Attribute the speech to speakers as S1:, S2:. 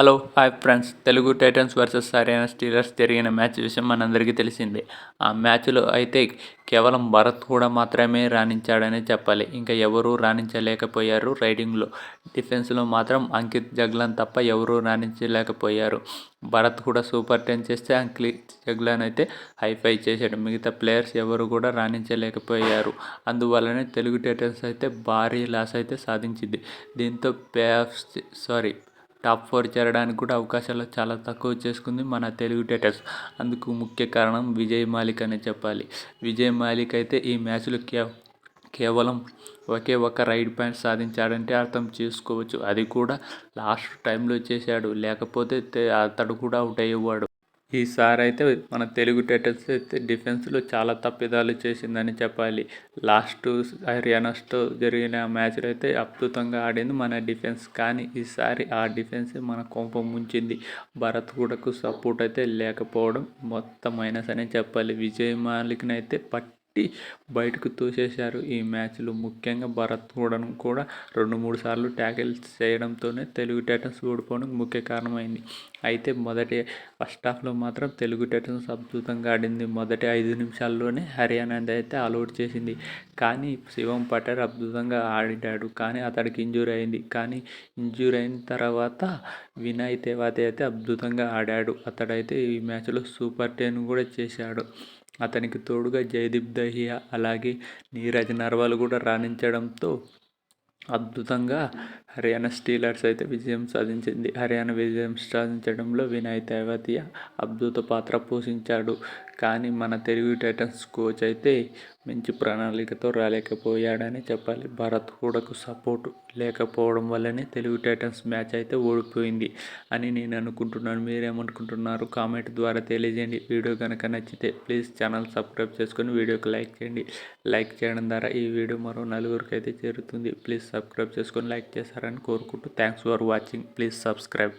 S1: Hello hi friends. Telugu Titans versus Haryana Steelers జరిగిన match విషయం మనందరికీ తెలిసిందే. ఆ మ్యాచ్లో అయితే కేవలం భరత్ కూడా మాత్రమే రాణించాడనే చెప్పాలి. ఇంకా ఎవరూ రాణించలేకపోయారు రైడింగ్లో. డిఫెన్స్లో మాత్రం అంకిత్ జగ్లాన్ తప్ప ఎవరూ రాణించలేకపోయారు. భరత్ కూడా సూపర్ టెన్ చేస్తే అంకిత్ జగ్లాన్ అయితే హైఫై చేశాడు. మిగతా ప్లేయర్స్ ఎవరు కూడా రాణించలేకపోయారు. అందువల్లనే తెలుగు టైటన్స్ అయితే భారీ లాస్ అయితే సాధించింది. దీంతో pay off sorry top four చేరడానికి కూడా అవకాశాలు చాలా తక్కువ చేసుకుంది మన తెలుగు టైటన్స్ అందుకు ముఖ్య కారణం విజయ్ మాలిక్ అనే చెప్పాలి. విజయ్ మాలిక్ అయితే ఈ మ్యాచ్లో కే కేవలం ఒకే ఒక రైడ్ పాయింట్ సాధించాడంటే అర్థం చేసుకోవచ్చు. అది కూడా లాస్ట్ టైంలో చేశాడు. లేకపోతే అతడు కూడా అవుట్ అయ్యేవాడు. ఈసారి అయితే మన తెలుగు టైటన్స్ అయితే డిఫెన్స్లో చాలా తప్పిదాలు చేసిందని చెప్పాలి. లాస్ట్ హర్యానాస్తో జరిగిన మ్యాచ్లో అయితే అద్భుతంగా ఆడింది మన డిఫెన్స్. కానీ ఈసారి ఆ డిఫెన్స్ మన కోపం ముంచింది. భరత్ కూడాకు సపోర్ట్ అయితే లేకపోవడం మొత్తం మైనస్ అని చెప్పాలి. విజయ్ మాలిక్ని అయితే పట్ బయటకు తోసేశారు. ఈ మ్యాచ్లో ముఖ్యంగా భరత్ కూడాను కూడా రెండు మూడు సార్లు ట్యాకిల్ చేయడంతోనే తెలుగు టైటన్స్ ఓడిపోవడం ముఖ్య కారణమైంది. అయితే మొదటి ఫస్ట్ హాఫ్లో మాత్రం తెలుగు టైటన్స్ అద్భుతంగా ఆడింది. మొదటి ఐదు నిమిషాల్లోనే హర్యానా అయితే అలౌట్ చేసింది. కానీ శివం పటేల్ అద్భుతంగా ఆడాడు. కానీ అతడికి ఇంజూరీ అయింది. కానీ ఇంజూరీ అయిన తర్వాత వినయ్ తేవాతే అయితే అద్భుతంగా ఆడాడు. అతడైతే ఈ మ్యాచ్లో సూపర్ టెన్ కూడా చేశాడు. అతనికి తోడుగా జయదీప్ దహియా అలాగే నీరజ్ నర్వాల్ కూడా రాణించడంతో అద్భుతంగా హర్యానా స్టీలర్స్ అయితే విజయం సాధించింది. హర్యానా విజయం సాధించడంలో వినయ్ తేవతియా అద్భుత పాత్ర పోషించాడు. కానీ మన తెలుగు టైటన్స్ కోచ్ అయితే మంచి ప్రణాళికతో రాలేకపోయాడని చెప్పాలి. భరత్ కూడాకు సపోర్ట్ లేకపోవడం వల్లనే తెలుగు టైటన్స్ మ్యాచ్ అయితే ఓడిపోయింది అని నేను అనుకుంటున్నాను. మీరేమనుకుంటున్నారు? కామెంట్ ద్వారా తెలియజేయండి. వీడియో కనుక నచ్చితే ప్లీజ్ ఛానల్ సబ్స్క్రైబ్ చేసుకొని వీడియోకి లైక్ చేయండి. లైక్ చేయడం ద్వారా ఈ వీడియో మరో నలుగురికి అయితే చేరుతుంది. ప్లీజ్ సబ్స్క్రైబ్ చేసుకొని లైక్ చేశారని కోరుకుంటూ thanks for watching. Please subscribe.